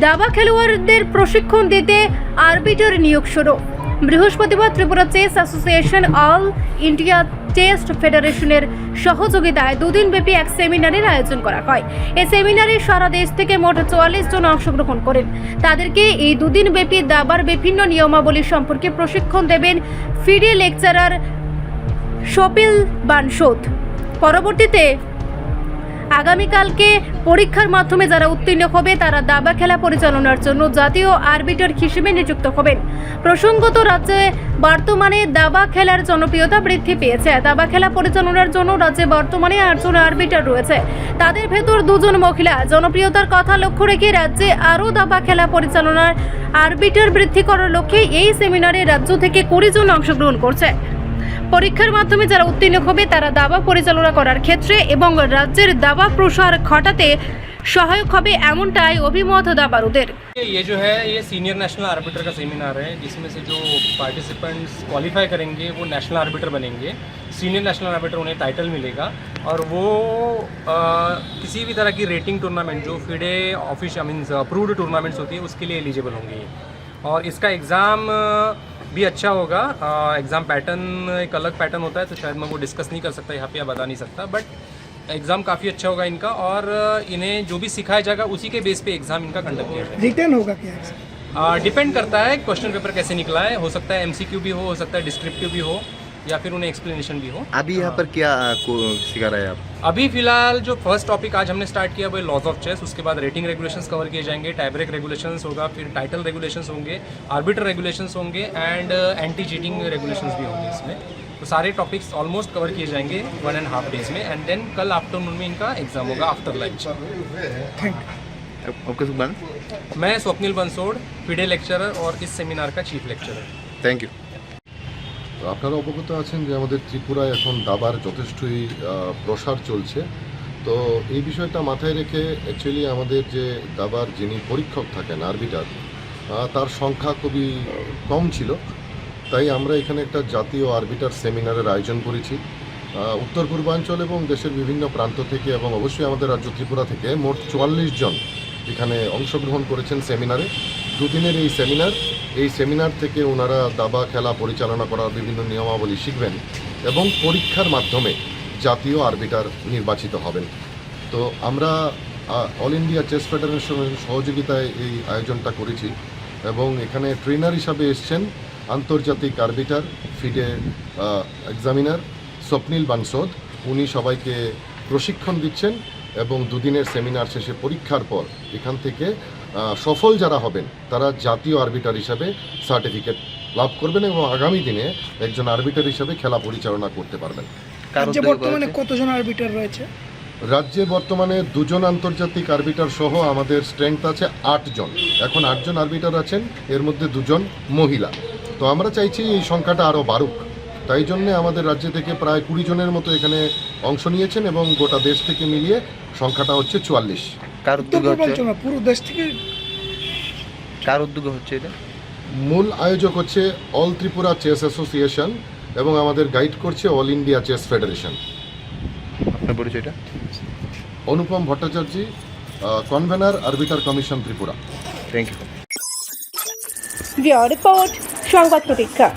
দাবা খেলোয়াড়দের প্রশিক্ষণ দিতে আরবিটার নিয়োগ শুরু। বৃহস্পতিবার Tripura chess association all India test ফেডারেশনের সহযোগিতায় দুদিন ব্যাপী এক সেমিনারের আয়োজন করা হয়। এই সেমিনারে সারা দেশ থেকে মোট চুয়াল্লিশ জন অংশগ্রহণ করেন। তাদেরকে এই দুদিন ব্যাপী দাবার বিভিন্ন নিয়মাবলী সম্পর্কে প্রশিক্ষণ দেবেন ফিডে লেকচারার সপিল বানসোদ পরবর্তীতে আগামীকালকে পরীক্ষার মাধ্যমে যারা উত্তীর্ণ হবে, তারা দাবা খেলা পরিচালনার জন্য জাতীয় আরবিটার হিসেবে নিযুক্ত হবেন। প্রসঙ্গত, রাজ্যে বর্তমানে দাবা খেলার জনপ্রিয়তা বৃদ্ধি পেয়েছে। দাবা খেলা পরিচালনার জন্য রাজ্যে বর্তমানে আটজন আরবিটার রয়েছে। তাদের ভেতর দুজন মহিলা। জনপ্রিয়তার কথা লক্ষ্য রেখে রাজ্যে আরও দাবা খেলা পরিচালনার আরবিটার বৃদ্ধি করার লক্ষ্যে এই সেমিনারে রাজ্য থেকে কুড়ি জন অংশগ্রহণ করছে। পরীক্ষার মাধ্যমে যারা উত্তীর্ণ হবে তারা দাবা পরিচালনা করার ক্ষেত্রে এবং রাজ্যের দাবা প্রসার ঘটাতে সহায়ক হবে এমনটাই অভিমত দাবারুদের ये जो है ये सीनियर नेशनल आर्बिटर का सेमिनार है जिसमें से जो पार्टिसिपेंट्स क्वालिफाई करेंगे वो नेशनल आर्बिटर बनेंगे सीनियर नेशनल आर्बिटर उन्हें टाइटल मिलेगा और वो अ, किसी भी तरह की रेटिंग टूर्नामेंट जो FIDE office I means approved tournaments होती है उसके लिए एलिजिबल होंगे ये और इसका एग्ज़ाम भी अच्छा होगा। एग्ज़ाम पैटर्न एक अलग पैटर्न होता है तो शायद मैं वो डिस्कस नहीं कर सकता यहाँ पे या बता नहीं सकता बट एग्ज़ाम काफ़ी अच्छा होगा इनका और इन्हें जो भी सिखाया जाएगा उसी के बेस पे एग्ज़ाम इनका कंडक्ट किया जाएगा। रिटर्न होगा क्या? डिपेंड करता है क्वेश्चन पेपर कैसे निकला है हो सकता है एमसीक्यू भी हो हो सकता है डिस्क्रिप्टिव भी हो या फिर उन्हें एक्सप्लेनेशन भी हो। अभी यहाँ पर क्या सिखा रहे हैं आप? अभी फ़िलहाल जो फ़र्स्ट टॉपिक आज हमने स्टार्ट किया वो लॉज ऑफ़ चेस उसके बाद रेटिंग रेगुलेशंस कवर किए जाएँगे टाइब्रेक रेगुलेशंस होगा फिर टाइटल रेगुलेशंस होंगे आर्बिटर रेगुलेशंस होंगे एंड एंटी चीटिंग रेगुलेशंस भी होंगे इसमें. तो सारे टॉपिक्स ऑलमोस्ट कवर किए जाएँगे वन एंड हाफ़ डेज़ में. एंड देन कल आफ्टरनून में इनका एग्ज़ाम होगा आफ्टर लंच आपका मैं स्वप्निल बंसोड़ फिडे लेक्चरर और इस सेमिनार का चीफ लेक्चरर थैंक यू আপনারা অবগত আছেন যে আমাদের ত্রিপুরায় এখন দাবার যথেষ্টই প্রসার চলছে। তো এই বিষয়টা মাথায় রেখে অ্যাকচুয়ালি আমাদের যে দাবার যিনি পরীক্ষক থাকেন আরবিটার তার সংখ্যা খুবই কম ছিল। তাই আমরা এখানে একটা জাতীয় আরবিটার সেমিনারের আয়োজন করেছি। উত্তর পূর্বাঞ্চল এবং দেশের বিভিন্ন প্রান্ত থেকে এবং অবশ্যই আমাদের রাজ্য ত্রিপুরা থেকে মোট চুয়াল্লিশ জন এখানে অংশগ্রহণ করেছেন সেমিনারে দুদিনের এই সেমিনার এই সেমিনার থেকে ওনারা দাবা খেলা পরিচালনা করার বিভিন্ন নিয়মাবলী শিখবেন এবং পরীক্ষার মাধ্যমে জাতীয় আরবিটার নির্বাচিত হবেন। তো আমরা অল ইন্ডিয়া চেস ফেডারেশনের সহযোগিতায় এই আয়োজনটা করেছি এবং এখানে ট্রেনার হিসাবে এসছেন আন্তর্জাতিক আরবিটার ফিডে এক্সামিনার স্বপ্নিল বানসদ। উনি সবাইকে প্রশিক্ষণ দিচ্ছেন এবং দুদিনের সেমিনার শেষে পরীক্ষার পর এখান থেকে সফল যারা হবেন তারা জাতীয় আরবিটার হিসাবে সার্টিফিকেট লাভ করবেন এবং আগামী দিনে একজন আরবিটার হিসাবে খেলা পরিচালনা করতে পারবেন। রাজ্যে বর্তমানে কতজন আরবিটার রয়েছে? রাজ্যে বর্তমানে দুজন আন্তর্জাতিক আরবিটার সহ আমাদের স্ট্রেংথ আছে আটজন। এখন আটজন আরবিটার আছেন এর মধ্যে দুজন মহিলা। তো আমরা চাইছি এই সংখ্যাটা আরও বাড়ুক। তাই জন্য আমাদের রাজ্য থেকে প্রায় কুড়ি জনের মতো এখানে অংশ নিয়েছেন এবং গোটা দেশ থেকে মিলিয়ে সংখ্যাটা হচ্ছে চুয়াল্লিশ। কার উদ্যোগে হচ্ছে? পূর্বাঞ্চল না, পুরো দেশ থেকে কার উদ্যোগে হচ্ছে এটা? মূল আয়োজক হচ্ছে অল ত্রিপুরা চেস অ্যাসোসিয়েশন এবং আমাদের গাইড করছে অল ইন্ডিয়া চেস ফেডারেশন। আপনার পরিচয়টা Anupam Bhattacharya convener arbiter commission Tripura. Thank you report সংবাদ প্রতীক্ষা।